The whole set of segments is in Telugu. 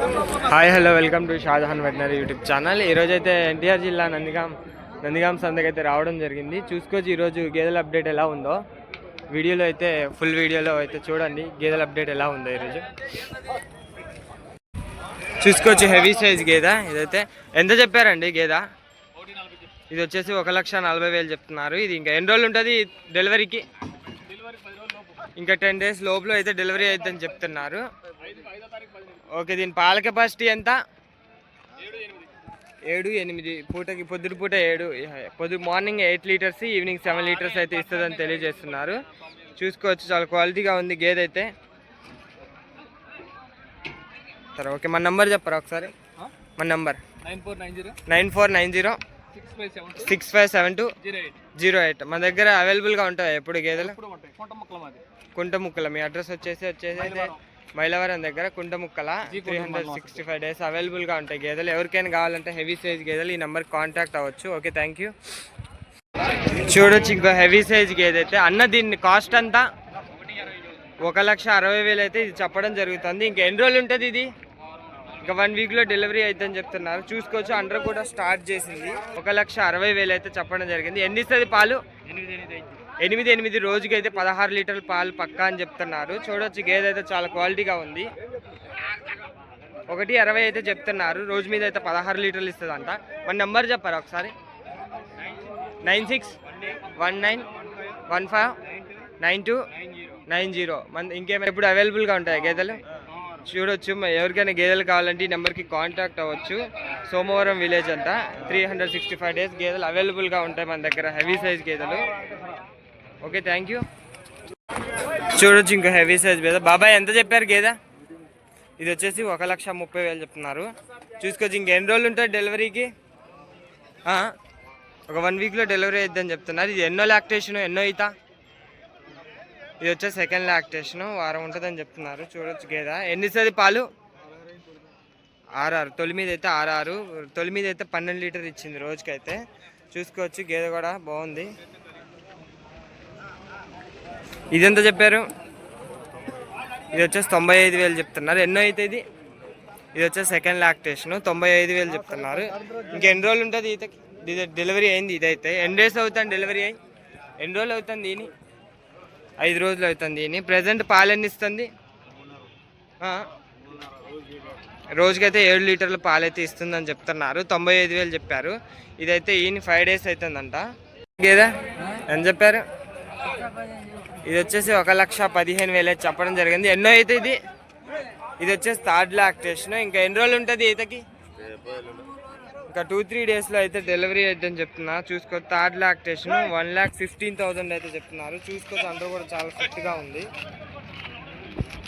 Hi hello welcome to Shahjahan veterinary YouTube channel. ఈరోజు అయితే ఎన్టీఆర్ జిల్లా నందిగాం నందిగాం సందకి అయితే రావడం జరిగింది. చూసుకోవచ్చు ఈరోజు గేదెల అప్డేట్ ఎలా ఉందో. వీడియోలో అయితే ఫుల్ వీడియోలో అయితే చూడండి గేదెల అప్డేట్ ఎలా ఉందో ఈరోజు చూసుకోవచ్చు హెవీ సైజ్ గేద. ఇదైతే ఎంత చెప్పారండి గేద? ఇది వచ్చేసి ఒక లక్ష నలభై వేలు చెప్తున్నారు. ఇది ఇంకా ఎన్ని రోజులు ఉంటుంది డెలివరీకి? ఇంకా టెన్ డేస్ లోపల అయితే డెలివరీ అవుతుందని చెప్తున్నారు. ఓకే దీని పాల కెపాసిటీ ఎంత? ఏడు ఎనిమిది. పూటకి పొద్దున పూట ఏడు. పొద్దు morning eight litres evening seven litres అయితే ఇస్తుందని తెలియజేస్తున్నారు. చూసుకోవచ్చు చాలా క్వాలిటీగా ఉంది గేదె అయితే. సరే ఓకే మన నంబర్ చెప్పరా ఒకసారి? మన number? Nine four nine zero. Six five seven two. Zero eight. మన దగ్గర అవైలబుల్గా ఉంటాయి ఎప్పుడు గేదెలు? కొంట మొక్కల మాది. కుంట ముక్కల. మీ అడ్రస్ వచ్చేసి వచ్చేసి అయితే మైలవరం దగ్గర కుంట ముక్కల G three hundred sixty five days అవైలబుల్గా ఉంటాయి గేదెలు. ఎవరికైనా కావాలంటే హెవీ సైజ్ గేదెలు ఈ నెంబర్ కాంటాక్ట్ అవ్వచ్చు. ఓకే థ్యాంక్ యూ చూడొచ్చు ఇంకో హెవీ సైజ్ గేదె అయితే అన్న దీన్ని కాస్ట్ అంతా ఒక లక్ష అరవై వేలు అయితే ఇది చెప్పడం జరుగుతుంది. ఇంకా ఎన్ని రోజులు ఉంటుంది ఇది? ఇంకా వన్ వీక్లో డెలివరీ అవుతుందని చెప్తున్నారు. చూసుకోవచ్చు అండర్ కూడా స్టార్ట్ చేసింది. ఒక లక్ష అరవై వేలు అయితే చెప్పడం జరిగింది. ఎన్ని ఇస్తుంది పాలు? ఎనిమిది ఎనిమిది రోజుకి అయితే పదహారు లీటర్ల పాలు పక్కా అని చెప్తున్నారు. చూడొచ్చు గేదె అయితే చాలా క్వాలిటీగా ఉంది. ఒకటి అరవై అయితే చెప్తున్నారు. రోజు మీద అయితే పదహారు లీటర్లు ఇస్తుందంట. మన నెంబర్ చెప్పారా ఒకసారి? Nine six one nine one five nine two nine zero. మన ఇంకేమైనా ఇప్పుడు అవైలబుల్గా ఉంటాయి గేదెలు? చూడొచ్చు ఎవరికైనా గేదెలు కావాలంటే ఈ నెంబర్కి కాంటాక్ట్ అవ్వచ్చు. సోమవారం విలేజ్ అంతా three hundred sixty five days గేదెలు అవైలబుల్గా ఉంటాయి మన దగ్గర హెవీ సైజ్ గేదెలు. ఓకే థ్యాంక్ యూ చూడొచ్చు ఇంకా హెవీ సైజ్ గేదా బాబాయ్ ఎంత చెప్పారు గేదె? ఇది వచ్చేసి ఒక లక్ష ముప్పై వేలు చెప్తున్నారు. చూసుకోవచ్చు ఇంక ఎన్ని రోజులు ఉంటుంది డెలివరీకి? ఒక వన్ వీక్లో డెలివరీ అయిద్దని చెప్తున్నారు. ఇది ఎన్నో లాక్టేషన్ ఎన్నో ఈత? ఇది వచ్చే సెకండ్ లాక్టేషన్ వారం ఉంటుందని చెప్తున్నారు. చూడొచ్చు గేదె. ఎన్ని ఇస్తుంది పాలు? ఆర్ఆర్ తొలి మీద అయితే ఆరారు. తొలి మీద అయితే పన్నెండు లీటర్ ఇచ్చింది రోజుకైతే. చూసుకోవచ్చు గేదె కూడా బాగుంది. ఇది ఎంత చెప్పారు? ఇది వచ్చేసి తొంభై ఐదు వేలు చెప్తున్నారు. ఎన్నో అయితే ఇది? ఇది వచ్చేసి సెకండ్ లాక్టేషన్ తొంభై ఐదు వేలు చెప్తున్నారు. ఇంకెన్ని రోజులు ఉంటుంది ఈతకి ఇది డెలివరీ అయింది ఇదైతే. ఎన్ని డేస్ అవుతాను డెలివరీ అయ్యి ఎన్ని రోజులు అవుతుంది దీని? ఐదు రోజులు అవుతుంది దీని. ప్రజెంట్ పాలు ఎన్ని ఇస్తుంది? రోజుకైతే ఏడు లీటర్ల పాలైతే ఇస్తుందని చెప్తున్నారు. తొంభై ఐదు వేలు చెప్పారు. ఇదైతే ఈయన ఫైవ్ డేస్ అవుతుందంట. గేదా ఎంత చెప్పారు? ఇది వచ్చేసి ఒక లక్ష పదిహేను వేలు అయితే చెప్పడం జరిగింది. ఎన్నో అయితే ఇది? ఇది వచ్చేసి థర్డ్ లాక్టేషన్. ఇంకా ఎన్ని రోజులు ఉంటుంది ఈతకి? ఇంకా టూ త్రీ డేస్లో అయితే డెలివరీ అవుతుందని చెప్తున్నా. చూసుకో third lactation. One lakh fifteen thousand అయితే చెప్తున్నారు. చూసుకోవచ్చు అందరూ కూడా చాలా ఫిట్గా ఉంది.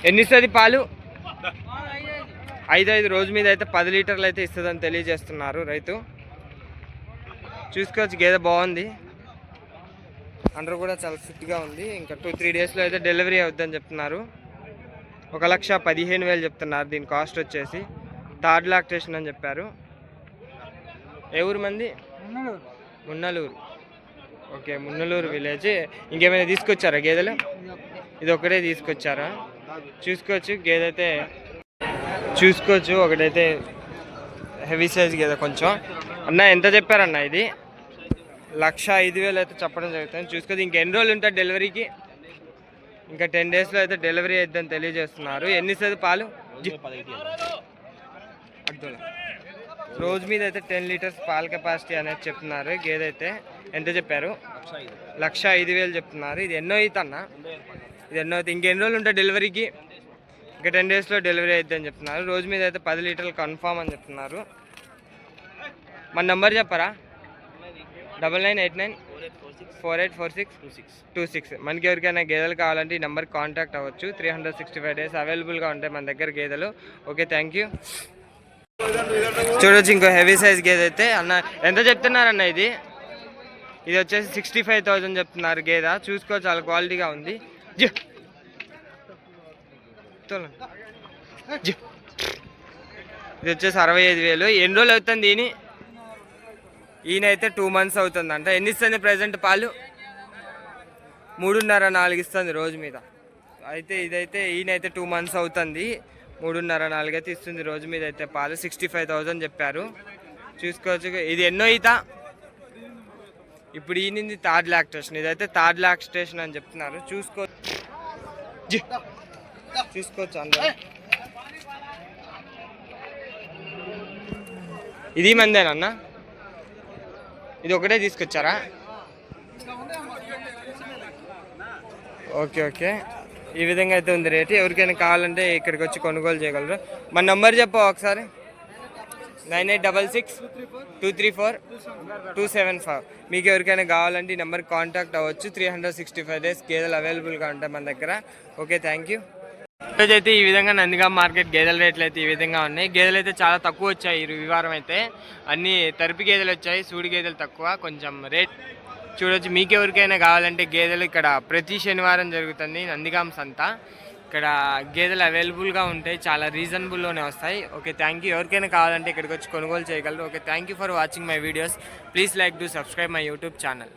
ఎన్ని ఇస్తుంది పాలు? ఐదు ఐదు. రోజు మీద అయితే పది లీటర్లు అయితే ఇస్తుందని తెలియజేస్తున్నారు రైతు. చూసుకోవచ్చు గేదె బాగుంది. అందరూ కూడా చాలా ఫిట్గా ఉంది. ఇంకా టూ త్రీ డేస్లో అయితే డెలివరీ అవుద్దని చెప్తున్నారు. ఒక లక్ష పదిహేను వేలు చెప్తున్నారు. దీని కాస్ట్ వచ్చేసి థర్డ్ లాక్టేషన్ అని చెప్పారు. ఏ ఊరు మంది? మున్నలూరు. ఓకే మున్నలూరు విలేజ్ ఇంకేమైనా తీసుకొచ్చారా గేదెలు? ఇది ఒకటే తీసుకొచ్చారా? చూసుకోవచ్చు గేదె అయితే చూసుకోవచ్చు. ఒకటైతే హెవీ సైజ్ గేదె కొంచెం. అన్న ఎంత చెప్పారన్న ఇది? లక్ష ఐదు వేలు అయితే చెప్పడం జరుగుతుంది. చూసుకోవచ్చు ఇంకెన్ని రోజులు ఉంటుంది డెలివరీకి? ఇంకా టెన్ డేస్లో అయితే డెలివరీ అయిద్దని తెలియజేస్తున్నారు. ఎన్ని ఇస్తుంది పాలు? రోజు మీద అయితే టెన్ లీటర్స్ పాల కెపాసిటీ అనేది చెప్తున్నారు. గేదె అయితే ఎంత చెప్పారు? లక్ష ఐదు వేలు. చెప్తున్నారు. ఇది ఎన్నో అయితే అన్న? ఇది ఎన్నో అయితే? ఇంకెన్ని రోజులు ఉంటాయి డెలివరీకి? ఇంకా టెన్ డేస్లో డెలివరీ అయిద్దని చెప్తున్నారు. రోజు మీద అయితే పది లీటర్లు కన్ఫామ్ అని చెప్తున్నారు. మన నెంబర్ చెప్పరా? Double nine eight nine four eight four six two six. Two six మనకి ఎవరికైనా గేదెలు కావాలంటే ఈ నెంబర్ కాంటాక్ట్ అవ్వచ్చు. Three hundred sixty five days అవైలబుల్గా ఉంటాయి మన దగ్గర గేదెలు. Okay thank you. చూడొచ్చు ఇంకో హెవీ సైజ్ గేదె అయితే. అన్న ఎంత చెప్తున్నారన్న ఇది? ఇది వచ్చేసి సిక్స్టీ ఫైవ్ థౌజండ్ చెప్తున్నారు గేదె. చూసుకో చాలా క్వాలిటీగా ఉంది. ఇది వచ్చేసి అరవై ఐదు వేలు. ఎన్ని రోజులు అవుతుంది దీని? ఈయన అయితే టూ మంత్స్ అవుతుందంట. ఎన్ని ఇస్తుంది ప్రజెంట్ పాలు? మూడున్నర నాలుగు ఇస్తుంది రోజు మీద. అయితే ఇదైతే ఈయన అయితే టూ మంత్స్ అవుతుంది. మూడున్నర నాలుగైతే ఇస్తుంది రోజు మీద అయితే పాలు. సిక్స్టీ ఫైవ్ థౌజండ్ చెప్పారు. చూసుకోవచ్చు. ఇది ఎన్నో ఈత? ఇప్పుడు ఈనింది థర్డ్ లాక్టేషన్ ఇదైతే థర్డ్ లాక్టేషన్ అని చెప్తున్నారు. చూసుకో చూసుకోవచ్చు అందరూ. ఇది మందేనన్నా ఇది ఒకటే తీసుకొచ్చారా? Okay okay. ఈ విధంగా అయితే ఉంది రేటు. ఎవరికైనా కావాలంటే ఇక్కడికి వచ్చి కొనుగోలు చేయగలరు. మన నంబర్ చెప్పు ఒకసారి. Nine eight double six two three four two seven five. మీకు ఎవరికైనా కావాలంటే ఈ నెంబర్కి కాంటాక్ట్ అవ్వచ్చు. Three hundred sixty five days గేదెలు అవైలబుల్గా ఉంటాయి మన దగ్గర. Okay thank you. ఈరోజు అయితే ఈ విధంగా నందిగా మార్కెట్ గేదెల రేట్లు అయితే ఈ విధంగా ఉన్నాయి. గేదెలు అయితే చాలా తక్కువ వచ్చాయి ఈ వివారం అయితే. అన్ని తరిపి గేదెలు వచ్చాయి సూడి గేదెలు తక్కువ. కొంచెం రేట్ చూడొచ్చు. మీకు ఎవరికైనా కావాలంటే గేదెలు ఇక్కడ ప్రతి శనివారం జరుగుతుంది నందిగాం సంత. ఇక్కడ గేదెలు అవైలబుల్గా ఉంటాయి చాలా రీజనబుల్లోనే వస్తాయి. Okay thank you. ఎవరికైనా కావాలంటే ఇక్కడికి వచ్చి కొనుగోలు చేయగలరు. Okay thank you for watching my videos. Please like to subscribe my YouTube channel.